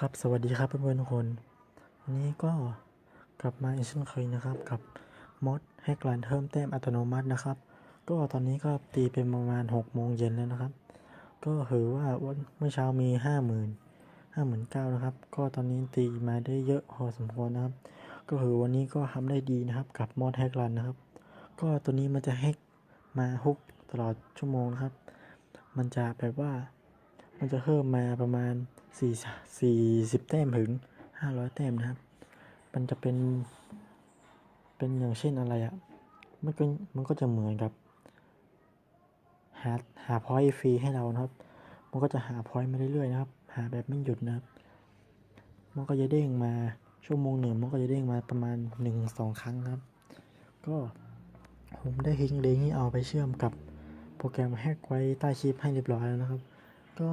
ครับสวัสดีครับเพื่อนๆทุกคนวันนี้ก็กลับมาอีกเช่นเคยนะครับ กับมอดให้กลันเพิ่มแต้มอัตโนมัตินะครับ ก็ตอนนี้ก็ตีเป็นประมาณ6โมงเย็นแล้วนะครับ ก็ถือว่าวันเมื่อเช้ามี 5 0 0 0 0 5 9 0 0 0นะครับ ก็ตอนนี้ตีมาได้เยอะพอสมควรนะครับ ก็คือวันนี้ก็ทำได้ดีนะครับ กับมอดแฮกรันนะครับ ก็ตัวนี้มันจะแฮกมาฮุกตลอดชั่วโมงนะครับ มันจะแบบว่า มันจะเพิ่มมาประมาณ4 40แต้มถึง 500 แต้มนะครับ มันจะเป็น เป็นอย่างเช่นอะไรอะ่ะ มันก็มันก็จะเหมือนกับ หาหาพอยต์ฟรีให้เรานะครับ มันก็จะหาพอยต์มาเรื่อยๆนะครับ หาแบบไม่หยุดนะครับ มันก็จะเด้งมาชั่วโมงหนึ่งมันก็จะเด้งมาประมาณ1นสองครั้งครับ ก็ผมได้ทิ้งลิงก์นี้เอาไปเชื่อมกับโปรแกรมแฮกไว้ใต้คลิปให้เรียบร้อยแล้วนะครับ ก็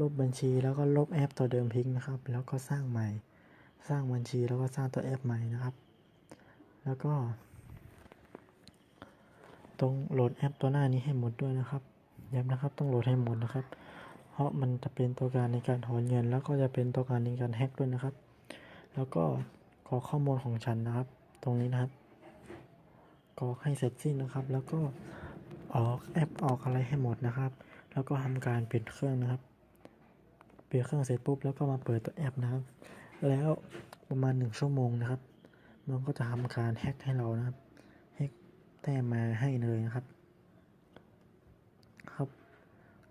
ลบบัญชีแล้วก็ลบแอปตัวเดิมทิ้งนะครับ แล้วก็สร้างใหม่ สร้างบัญชีแล้วก็สร้างตัวแอปใหม่นะครับ แล้วก็ ต้องโหลดแอปตัวหน้านี้ให้หมดด้วยนะครับย้ำนะครับต้องโหลดให้หมดนะครับ เพราะมันจะเป็นตัวการในการถอนเงิน แล้วก็จะเป็นตัวการในการแฮกด้วยนะครับ แล้วก็กรอกข้อมูลของฉันนะครับ ตรงนี้นะครับกรอกให้เสร็จสิ้นนะครับ แล้วก็ออกแอปออกอะไรให้หมดนะครับ แล้วก็ทำการปิดเครื่องนะครับปิดเครื่องเสร็จปุ๊บแล้วก็มาเปิดตัวแอปนะครับ แล้วประมาณหนึ่งชั่วโมงนะครับมันก็จะทำการแฮกให้เรานะครับแฮกแต้มมาให้เลยนะครับ ครับ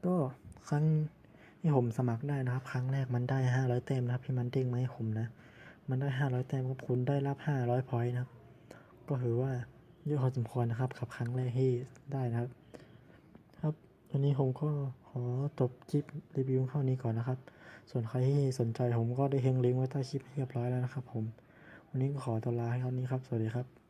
ก็ครั้งที่ผมสมัครได้นะครับ ครั้งแรกมันได้ห้าร้อยแต้มนะครับที่มันเด้งมาให้ผมนะ มันได้ห้าร้อยแต้มครับคุณได้รับห้าร้อยพอยต์นะครับ ก็ถือว่าเยอะพอสมควรนะครับกับครั้งแรกที่ได้นะครับ วันนี้ผมก็ขอจบคลิปรีวิวเท่านี้ก่อนนะครับ ส่วนใครที่สนใจผมก็ได้เฮงลิงก์ไว้ใต้คลิปเรียบร้อยแล้วนะครับผม วันนี้ก็ขอตัวลาให้เท่านี้ครับ สวัสดีครับ